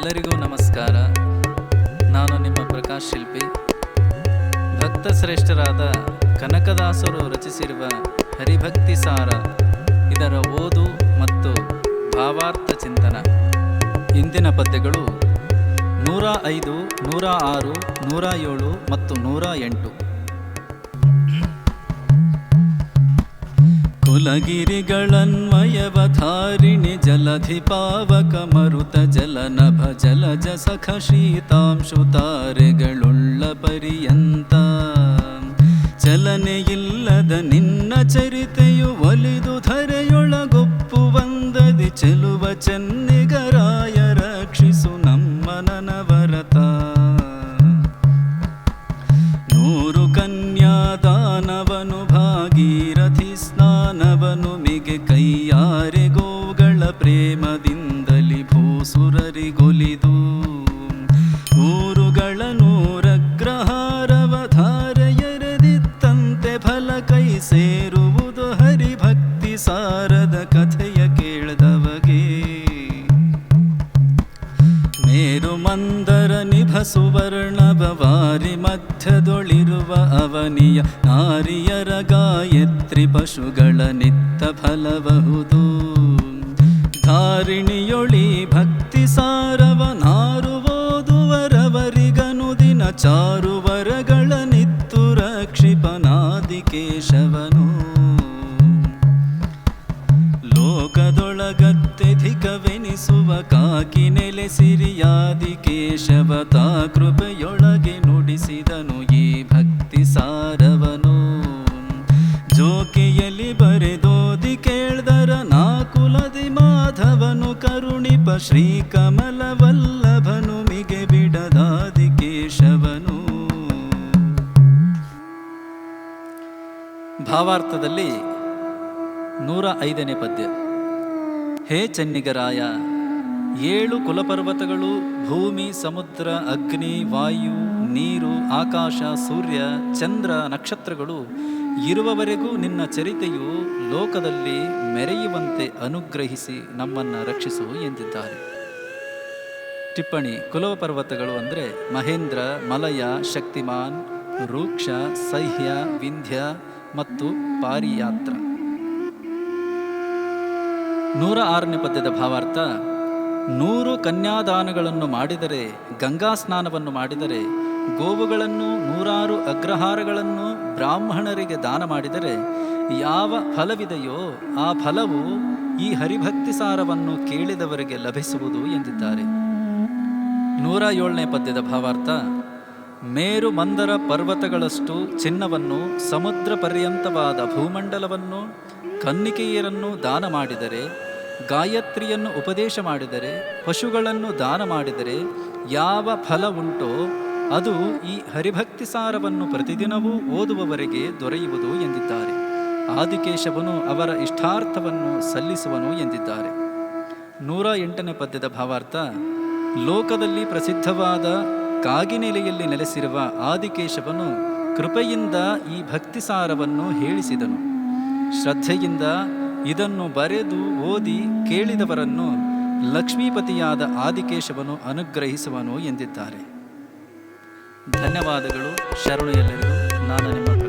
ಎಲ್ಲರಿಗೂ ನಮಸ್ಕಾರ. ನಾನು ನಿಮ್ಮ ಪ್ರಕಾಶ್ ಶಿಲ್ಪಿ. ಭಕ್ತ ಶ್ರೇಷ್ಠರಾದ ಕನಕದಾಸರು ರಚಿಸಿರುವ ಹರಿಭಕ್ತಿ ಸಾರ, ಇದರ ಓದು ಮತ್ತು ಭಾವಾರ್ಥ ಚಿಂತನ. ಇಂದಿನ ಪದ್ಯಗಳು ನೂರ ಐದು, ನೂರ ಆರು, ನೂರ ಏಳು ಮತ್ತು ನೂರ ಎಂಟು. ಕುಲಗಿರಿಗಳನ್ಮಯವಧಾರಿಣಿ ಜಲಧಿ ಪಾವಕ ಮರುತ ಜಲನಭ ಜಲಜ ಸಖ ಶೀತಾಂಶು ತಾರೆಗಳುಳ್ಳ ಪರ್ಯಂತ. ಚಲನೆಯಿಲ್ಲದ ನಿನ್ನ ಚರಿತೆಯು ಒಲಿದು ಧರೆಯೊಳಗೊಪ್ಪು ಬಂದದಿ ಚೆಲುವ ಚೆನ್ನಿಗರಾಯ ಭೂಸುರರಿಗೊಲಿದು ಊರುಗಳ ನೂರಗ್ರಹಾರವಧಾರೆಯರೆದಿತ್ತಂತೆ ಫಲ ಕೈ ಸೇರುವುದು ಹರಿಭಕ್ತಿ ಸಾರದ ಕಥೆಯ ಕೇಳದವಗೆ. ಮೇರು ಮಂದರ ನಿಭ ಸುವರ್ಣ ಬವಾರಿ ಮಧ್ಯದೊಳಿರುವ ಅವನಿಯ ನಾರಿಯರ ಗಾಯತ್ರಿ ಪಶುಗಳ ನಿತ್ತ ಫಲಬಹುದು ಧಾರಿಣಿಯೊಳಿ ಭಕ್ತಿ ಸಾರವ ನಾರು ಓದುವರವರಿಗನುದಿನ ಚಾರುವರಗಳ ನಿತ್ತು ರಕ್ಷಿಪನಾದಿ ಕೇಶವನು ಲೋಕದೊಳಗತ್ಯಧಿಕವೆನಿಸುವ ಕಾಕಿ ನೆಲೆಸಿರಿಯಾದಿ ಕರುಣಿಪ ಕಮಲವಲ್ಲಭನು ವಲ್ಲಭನು ಮಿಗೆ ಬಿಡದಾದಿ ಕೇಶವನು. ಭಾವಾರ್ಥದಲ್ಲಿ ನೂರ ಐದನೇ ಪದ್ಯ. ಹೇ ಚೆನ್ನಿಗರಾಯ, ಏಳು ಕುಲಪರ್ವತಗಳು, ಭೂಮಿ, ಸಮುದ್ರ, ಅಗ್ನಿ, ವಾಯು, ನೀರು, ಆಕಾಶ, ಸೂರ್ಯ, ಚಂದ್ರ, ನಕ್ಷತ್ರಗಳು ಇರುವವರೆಗೂ ನಿನ್ನ ಚರಿತೆಯು ಲೋಕದಲ್ಲಿ ಮೆರೆಯುವಂತೆ ಅನುಗ್ರಹಿಸಿ ನಮ್ಮನ್ನು ರಕ್ಷಿಸು ಎಂದಿದ್ದಾರೆ. ಟಿಪ್ಪಣಿ, ಕುಲವ ಪರ್ವತಗಳು ಅಂದರೆ ಮಹೇಂದ್ರ, ಮಲಯ, ಶಕ್ತಿಮಾನ್, ರೂಕ್ಷ, ಸಹ್ಯ, ವಿಂಧ್ಯ ಮತ್ತು ಪಾರಿಯಾತ್ರ. ನೂರ ಆರನೇ ಪದ್ಯದ ಭಾವಾರ್ಥ, ನೂರು ಕನ್ಯಾದಾನಗಳನ್ನು ಮಾಡಿದರೆ, ಗಂಗಾ ಸ್ನಾನವನ್ನು ಮಾಡಿದರೆ, ಗೋವುಗಳನ್ನು ನೂರಾರು ಅಗ್ರಹಾರಗಳನ್ನು ಬ್ರಾಹ್ಮಣರಿಗೆ ದಾನ ಮಾಡಿದರೆ ಯಾವ ಫಲವಿದೆಯೋ ಆ ಫಲವು ಈ ಹರಿಭಕ್ತಿ ಸಾರವನ್ನು ಕೇಳಿದವರಿಗೆ ಲಭಿಸುವುದು ಎಂದಿದ್ದಾರೆ. ನೂರ ಏಳನೇ ಪದ್ಯದ ಭಾವಾರ್ಥ, ಮೇರು ಮಂದರ ಪರ್ವತಗಳಷ್ಟು ಚಿನ್ನವನ್ನು ಸಮುದ್ರ ಪರ್ಯಂತವಾದ ಭೂಮಂಡಲವನ್ನು, ಕನ್ನಿಕೆಯರನ್ನು ದಾನ ಮಾಡಿದರೆ, ಗಾಯತ್ರಿಯನ್ನು ಉಪದೇಶ ಮಾಡಿದರೆ, ಪಶುಗಳನ್ನು ದಾನ ಮಾಡಿದರೆ ಯಾವ ಫಲ ಉಂಟೋ ಅದು ಈ ಹರಿಭಕ್ತಿ ಸಾರವನ್ನು ಪ್ರತಿದಿನವೂ ಓದುವವರೆಗೆ ದೊರೆಯುವುದು ಎಂದಿದ್ದಾರೆ. ಆದಿಕೇಶವನು ಅವರ ಇಷ್ಟಾರ್ಥವನ್ನು ಸಲ್ಲಿಸುವನು ಎಂದಿದ್ದಾರೆ. ನೂರ ಎಂಟನೇ ಪದ್ಯದ ಭಾವಾರ್ಥ, ಲೋಕದಲ್ಲಿ ಪ್ರಸಿದ್ಧವಾದ ಕಾಗಿನೆಲೆಯಲ್ಲಿ ನೆಲೆಸಿರುವ ಆದಿಕೇಶವನು ಕೃಪೆಯಿಂದ ಈ ಭಕ್ತಿ ಸಾರವನ್ನು ಹೇಳಿಸಿದನು. ಶ್ರದ್ಧೆಯಿಂದ ಇದನ್ನು ಬರೆದು ಓದಿ ಕೇಳಿದವರನ್ನು ಲಕ್ಷ್ಮೀಪತಿಯಾದ ಆದಿಕೇಶವನು ಅನುಗ್ರಹಿಸುವನು ಎಂದಿದ್ದಾರೆ. ಧನ್ಯವಾದಗಳು ಶರಣು ಎಲ್ಲರಿಗೂ. ನಾನು ನಿಮ್ಮ